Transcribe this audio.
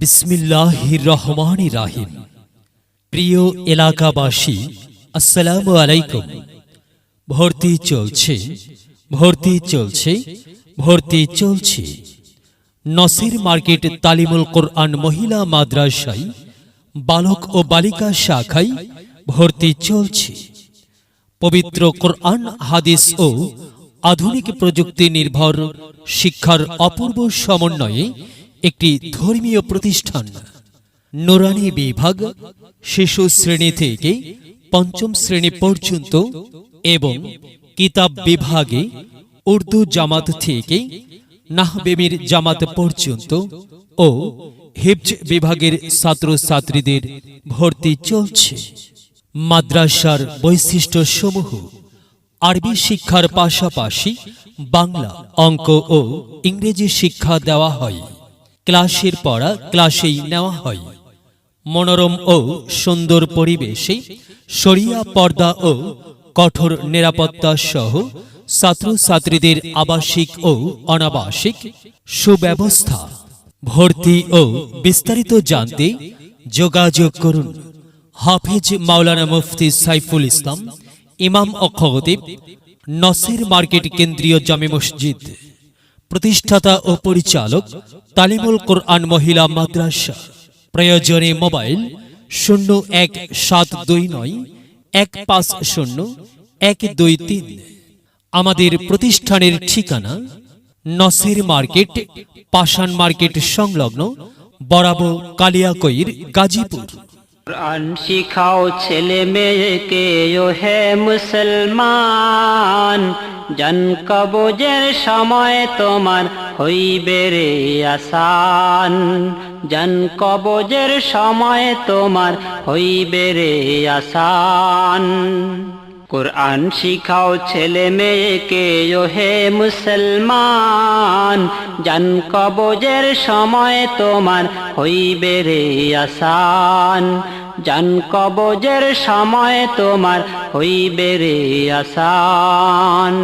বিসমিল্লাহ রহমান রাহিম প্রিয় এলাকাবাসী, আসসালামু আলাইকুম। ভর্তি চলছে ভর্তি চলছে ভর্তি চলছে। নসির মার্কেট তালিমুল কোরআন মহিলা মাদ্রাসায় বালক ও বালিকা শাখায় ভর্তি চলছে। পবিত্র কোরআন, হাদিস ও আধুনিক প্রযুক্তি নির্ভর শিক্ষার অপূর্ব সমন্বয়ে একটি ধর্মীয় প্রতিষ্ঠান। নোরানি বিভাগ শিশু শ্রেণি থেকে পঞ্চম শ্রেণি পর্যন্ত এবং কিতাব বিভাগে উর্দু জামাত থেকে নাহবেমির জামাত পর্যন্ত ও হিফজ বিভাগের ছাত্রছাত্রীদের ভর্তি চলছে। মাদ্রাসার বৈশিষ্ট্য সমূহ আরবি শিক্ষার পাশাপাশি বাংলা অঙ্ক ও ইংরেজি শিক্ষা দেওয়া হয়। ক্লাসের পড়া ক্লাসেই নেওয়া হয়। মনোরম ও সুন্দর পরিবেশে শরিয়া পর্দা ও কঠোর নিরাপত্তা সহ ছাত্রছাত্রীদের আবাসিক ও অনাবাসিক সুব্যবস্থা। ভর্তি ও বিস্তারিত জানতে যোগাযোগ করুন। হাফিজ মাওলানা মুফতি সাইফুল ইসলাম, ইমাম খতিব নসির মার্কেট কেন্দ্রীয় জামে মসজিদ। প্রতিষ্ঠাতা ও পরিচালক তালিমুল কোরআন মহিলা মাদ্রাসা। প্রয়োজনে মোবাইল শূন্য এক সাত দুই নয়, এক পাঁচ শূন্য, এক দুই তিন। আমাদের প্রতিষ্ঠানের ঠিকানা নসির মার্কেট পাশান মার্কেট সংলগ্ন বরাবর কালিয়াকৈর, গাজীপুর। কোরআন শিখাও ছেলে মেয়েকে ও হে মুসলমান। জন কবজের সময় তোমার হইবে রে আসান। জন কবজের সময় তোমার হইবে রে আসান। কোরআন শিখাও ছেলে মেয়েকে হে মুসলমান। জান কবজের সময় তোমার হইবে রে আসান। জান কবজের সময় তোমার হইবে রে আসান।